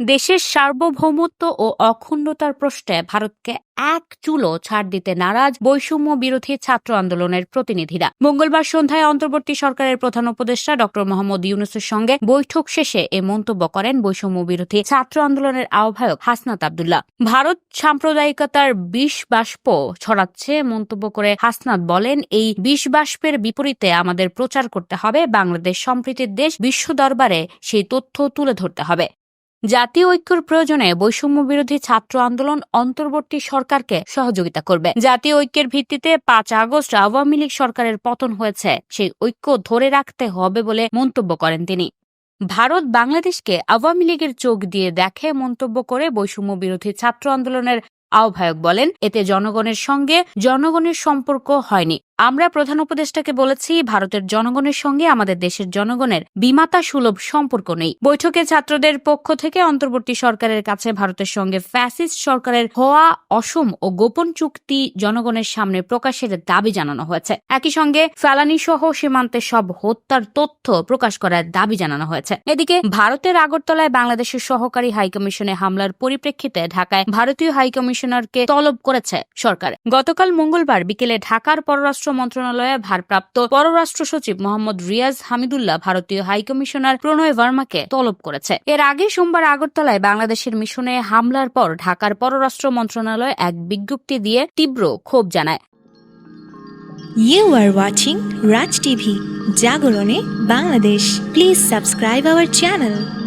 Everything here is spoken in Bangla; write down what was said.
দেশের সার্বভৌমত্ব ও অখণ্ডতার প্রশ্নে ভারতকে এক চুলো ছাড় দিতে নারাজ বৈষম্য বিরোধী ছাত্র আন্দোলনের প্রতিনিধিরা। মঙ্গলবার সন্ধ্যায় অন্তর্বর্তী সরকারের প্রধান উপদেষ্টা ড. মোহাম্মদ ইউনুসের সঙ্গে বৈঠক শেষে এ মন্তব্য করেন বৈষম্য বিরোধী ছাত্র আন্দোলনের আহ্বায়ক হাসনাত আবদুল্লাহ। ভারত সাম্প্রদায়িকতার বিষ বাষ্প ছড়াচ্ছে মন্তব্য করে হাসনাত বলেন, এই বিষ বাষ্পের বিপরীতে আমাদের প্রচার করতে হবে, বাংলাদেশ সম্প্রীতির দেশ বিশ্ব দরবারে সেই তথ্য তুলে ধরতে হবে। জাতীয় ঐক্যর প্রয়োজনে বৈষম্য বিরোধী ছাত্র আন্দোলন অন্তর্বর্তী সরকারকে সহযোগিতা করবে। জাতীয় ঐক্যের ভিত্তিতে পাঁচ আগস্ট আওয়ামী লীগ সরকারের পতন হয়েছে। সেই ঐক্য ধরে রাখতে হবে বলে মন্তব্য করেন তিনি। ভারত বাংলাদেশকে আওয়ামী লীগের চোখ দিয়ে দেখে মন্তব্য করে বৈষম্য বিরোধী ছাত্র আন্দোলনের আহ্বায়ক বলেন, এতে জনগণের সঙ্গে জনগণের সম্পর্ক হয়নি। আমরা প্রধান উপদেষ্টাকে বলেছি, ভারতের জনগণের সঙ্গে আমাদের দেশের জনগণের বিমাতা সুলভ সম্পর্ক নেই। বৈঠকে ছাত্রদের পক্ষ থেকে অন্তর্বর্তী সরকারের কাছে ভারতের সঙ্গে ফ্যাসিস্ট সরকারের হওয়া অসম ও গোপন চুক্তি জনগণের সামনে প্রকাশের দাবি জানানো হয়েছে। একই সঙ্গে ফেলানি সহ সীমান্তে সব হত্যার তথ্য প্রকাশ করার দাবি জানানো হয়েছে। এদিকে ভারতের আগরতলায় বাংলাদেশের সহকারী হাইকমিশনে হামলার পরিপ্রেক্ষিতে ঢাকায় ভারতীয় হাইকমিশনারকে তলব করেছে সরকার। গতকাল মঙ্গলবার বিকেলে ঢাকার পররাষ্ট্র মন্ত্রণালয়ে ভারপ্রাপ্ত পররাষ্ট্র সচিব মোহাম্মদ রিয়াজ হামিদুল্লাহ ভারতীয় হাইকমিশনার প্রণয় ভার্মাকে তলব করেছে এর আগে সোমবার আগরতলায় বাংলাদেশের মিশনে হামলার পর ঢাকার পররাষ্ট্র মন্ত্রণালয় এক বিজ্ঞপ্তি দিয়ে তীব্র ক্ষোভ জানায় You are watching Raj TV, Jagorone, Bangladesh. Please subscribe our channel.